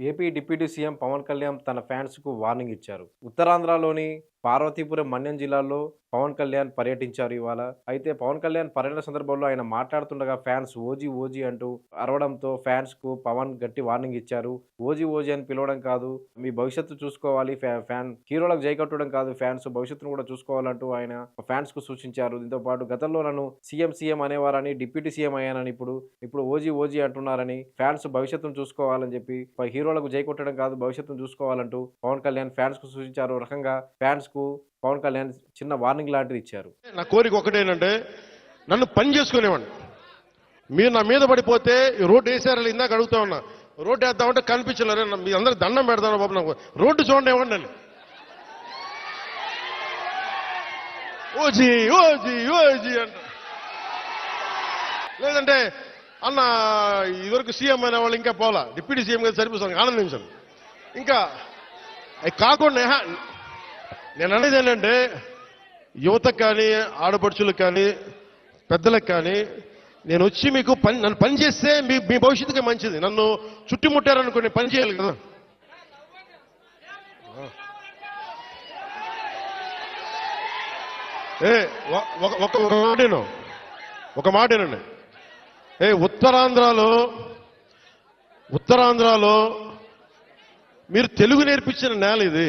AP deputy CM Pawan Kalyan తన ఫ్యాన్స్కు warning ఇచ్చారు. ఉత్తరాంధ్రలోని పార్వతీపురం మన్యం జిల్లాలో పవన్ కళ్యాణ్ పర్యటించారు ఇవాళ. అయితే పవన్ కళ్యాణ్ పర్యటన సందర్భంలో ఆయన మాట్లాడుతుండగా ఫ్యాన్స్ ఓజీ ఓజీ అంటూ అరవడంతో ఫ్యాన్స్కు పవన్ గట్టి వార్నింగ్ ఇచ్చారు. ఓజీ ఓజీ అని పిలవడం కాదు మీ భవిష్యత్తు చూసుకోవాలి ఫ్యా- ఫ్యాన్ హీరోలకు జై కట్టడం కాదు ఫ్యాన్స్ భవిష్యత్తును కూడా చూసుకోవాలంటూ ఆయన ఫ్యాన్స్కు సూచించారు. దీంతో పాటు గతంలో నన్ను సీఎం సీఎం అనేవారని డిప్యూటీ సీఎం అయ్యానని ఇప్పుడు ఇప్పుడు ఓజీ ఓజీ అంటున్నారని ఫ్యాన్స్ భవిష్యత్తును చూసుకోవాలని చెప్పి హీరోలకు జై కొట్టడం కాదు భవిష్యత్తును చూసుకోవాలంటూ పవన్ కళ్యాణ్ ఫ్యాన్స్కు సూచించారు రకంగా ఫ్యాన్స్ కు పవన్ కళ్యాణ్ చిన్న వార్నింగ్ లాంటిది ఇచ్చారు. నా కోరిక ఒకటేనంటే నన్ను పని చేసుకునేవాడిని. మీరు నా మీద పడిపోతే ఈ రోడ్డు వేసారని ఇందాక అడుగుతా ఉన్నా. రోడ్డు వేద్దామంటే కనిపించలేరే మీ అందరికి దండం పెడతాను బాబు నాకు. రోడ్డు చూడండి ఇవ్వండి నన్ను ఓజీ ఓజీ ఓజీ అంట. లేదంటే అన్న ఇదివరకు సీఎం అయిన వాళ్ళు ఇంకా పోలా. డిప్యూటీ సీఎం గారు సరిపోతాను ఆనందించాను ఇంకా కాకుండా నేను అనేది ఏంటంటే యువతకు కానీ ఆడపడుచులకు కానీ పెద్దలకు కానీ నేను వచ్చి మీకు పని నన్ను పని చేస్తే మీ మీ భవిష్యత్తుకి మంచిది. నన్ను చుట్టుముట్టారనుకోండి పని చేయాలి కదా. ఏ ఒక ఒక ఒక మాటేను ఒక మాటేనండి ఏ ఉత్తరాంధ్రలో ఉత్తరాంధ్రలో మీరు తెలుగు నేర్పించిన నేల ఇది.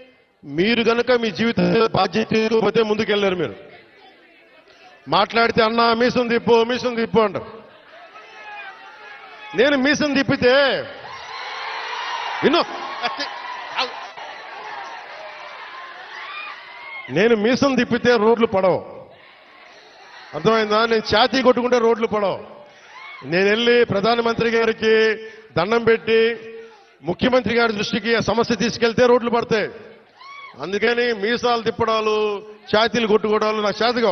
మీరు గనక మీ జీవిత బాధ్యత తీసుకోకపోతే ముందుకెళ్ళారు మీరు. మాట్లాడితే అన్నా మీసం తిప్పు మీసం తిప్పు అంట నేను మీసం తిప్పితే విను. నేను మీసం తిప్పితే రోడ్లు పడవు. అర్థమైందా? నేను ఛాతీ కొట్టుకుంటే రోడ్లు పడవు. నేను వెళ్ళి ప్రధానమంత్రి గారికి దండం పెట్టి ముఖ్యమంత్రి గారి దృష్టికి ఆ సమస్య తీసుకెళ్తే రోడ్లు పడతాయి. అందుకని మీసాలు తిప్పడాలు ఛాతీలు కొట్టుకోవడాలు నాకు చేతగా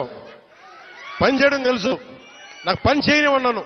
పని చేయడం తెలుసు. నాకు పని చేయనివన్నాను